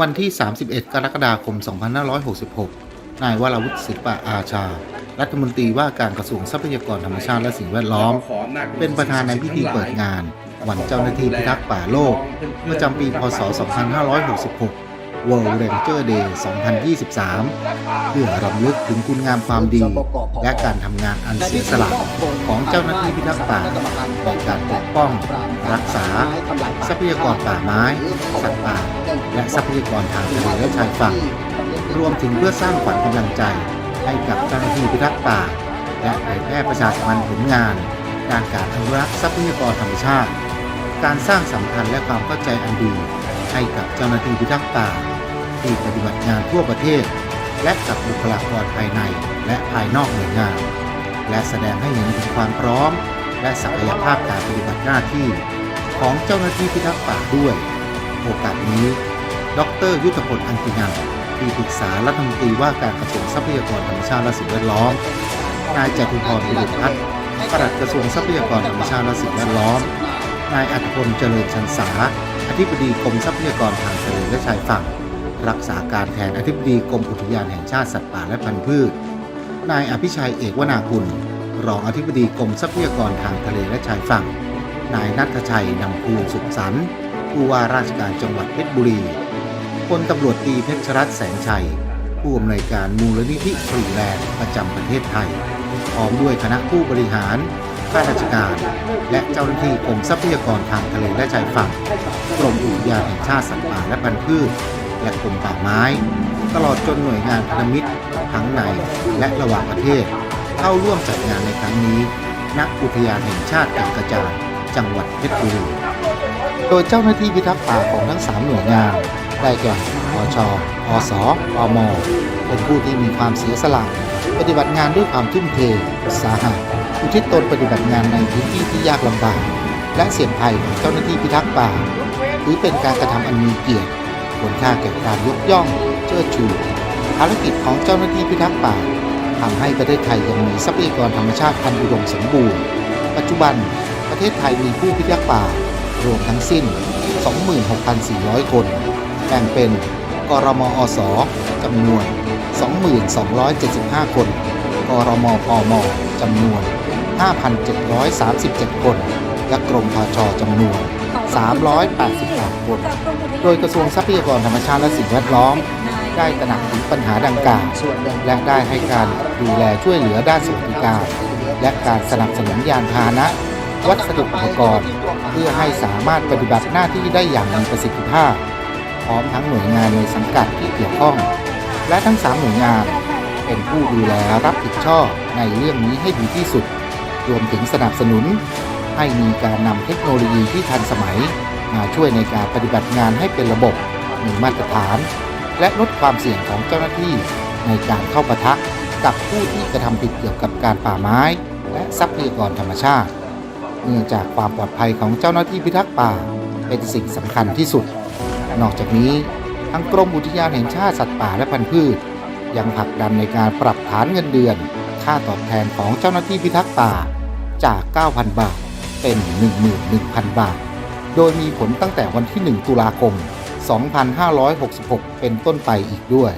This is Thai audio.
วันที่ 31 กรกฎาคม 2566 นายวราวุฒิศิลปะอาชา รัฐมนตรีว่าการกระทรวงทรัพยากรธรรมชาติและสิ่งแวดล้อม เป็นประธานในพิธีเปิดงาน วันเจ้าหน้าที่พิทักษ์ป่าโลก ประจำปี พศ 2566 World Ranger Day 2023 เพื่อรำลึกถึงคุณงามความดี และการทำงานอันเสียสละของเจ้าหน้าที่พิทักษ์ป่าในการปกป้อง รักษา ทรัพยากรป่าไม้ สัตว์ป่า และทรัพยากรทางทะเลและชายฝั่ง รวมถึงเพื่อสร้างขวัญกำลังใจ ให้กับเจ้าหน้าที่พิทักษ์ป่า และเผยแพร่ประชาสัมพันธ์ผลงานด้านการอนุรักษ์ทรัพยากรธรรมชาติ การสร้างสัมพันธ์และความเข้าใจอันดีให้กับเจ้าหน้าที่พิทักษ์ป่า ที่ปฏิบัติงานทั่วประเทศ และกับบุคลากรภายในและภายนอกหน่วยงาน และแสดงให้เห็นถึงความพร้อม และศักยภาพการปฏิบัติหน้าที่ ของเจ้าหน้าที่พิทักษ์ป่าด้วย โอกาสนี้ ดร ยุทธพลอังกินันที่ปรึกษารัฐมนตรีว่าการกระทรวงทรัพยากรธรรมชาติและสิ่งแวดล้อม นายจตุพรบุรุษพัฒน์ปลัดกระทรวงทรัพยากรธรรมชาติและสิ่งแวดล้อม นายอัธพลเจริญชันษาอธิบดีกรมทรัพยากรทางทะเลและชายฝั่ง รักษาการแทนอธิบดีกรมอุทยานแห่งชาติสัตว์ป่าและพันธุ์พืช นายอภิชัยเอกวนากุลรองอธิบดีกรมทรัพยากรทางทะเลและชายฝั่ง นายนัทชัยนำภูสุขสันต์ผู้ว่าราชการจังหวัดเพชรบุรีพลตำรวจตีเพชรรัตน์แสงชัย ผู้อำนวยการมูลนิธิฟรีแลนด์ประจำประเทศไทย พร้อมด้วยคณะผู้บริหารข้าราชการ และเจ้าหน้าที่กรมทรัพยากรทางทะเลและชายฝั่ง กรมอุทยานแห่งชาติสัตว์ป่าและพันธุ์พืช และกรมป่าไม้ ตลอดจนหน่วยงานพันธมิตรทั้งในและระหว่างประเทศ เข้าร่วมจัดงานในครั้งนี้ ณอุทยานแห่งชาติแก่งกระจานจังหวัดเพชรบุรีโดยเจ้าหน้าที่พิทักษ์ป่าของทั้ง 3 หน่วยงาน ได้แก่ปชอสอมเป็นผู้ที่มีความเสียสละปฏิบัติงานด้วยความทุ่มเทอุตสาหะอุทิศตนปฏิบัติงานในพื้นที่ที่ยากลำบากและเสี่ยงภัยของเจ้าหน้าที่พิทักษ์ป่าถือเป็นการกระทำอันมีเกียรติ ควรค่าแก่การยกย่องเชิดชู ภารกิจของเจ้าหน้าที่พิทักษ์ป่าทำให้ประเทศไทยยังมีทรัพยากรธรรมชาติพันธุ์อุดมสมบูรณ์ ปัจจุบันประเทศไทยมีผู้พิทักษ์ป่ารวมทั้งสิ้น 26,400 คน แบ่งเป็นกรมอสจำนวน 2,275 คน กรมพมจำนวน 5,737 คน และกรมพชจำนวน 388 คน โดยกระทรวงทรัพยากรธรรมชาติและสิ่งแวดล้อม ได้ตระหนักถึงปัญหาดังกล่าว และได้ให้การดูแลช่วยเหลือด้านสวัสดิการ และการสนับสนุนยานพาหนะ วัสดุอุปกรณ์ เพื่อให้สามารถปฏิบัติหน้าที่ได้อย่างมีประสิทธิภาพ พร้อมทั้งหน่วยงานในสังกัดที่เกี่ยวข้อง และทั้ง 3 หน่วยงาน เป็นผู้ดูแลรับผิดชอบในเรื่องนี้ให้ดีที่สุด รวมถึงสนับสนุน ให้มีการนำเทคโนโลยีที่ทันสมัย มาช่วยในการปฏิบัติงานให้เป็นระบบมีมาตรฐาน และลดความเสี่ยงของเจ้าหน้าที่ ในการเข้าปะทะกับผู้ที่กระทำผิดเกี่ยวกับการป่าไม้ และทรัพยากรธรรมชาติ เนื่องจากความปลอดภัยของเจ้าหน้าที่พิทักษ์ป่า เป็นสิ่งสำคัญที่สุด นอกจากนี้ทางกรมอุทยานแห่งชาติสัตว์ป่าและพันธุ์พืช ยังผลักดันในการปรับฐานเงินเดือน ค่าตอบแทนของเจ้าหน้าที่พิทักษ์ป่าจาก 9,000 บาท เป็น 11,000 บาท โดยมีผลตั้งแต่วันที่ 1 ตุลาคม 2566 เป็นต้นไปอีกด้วย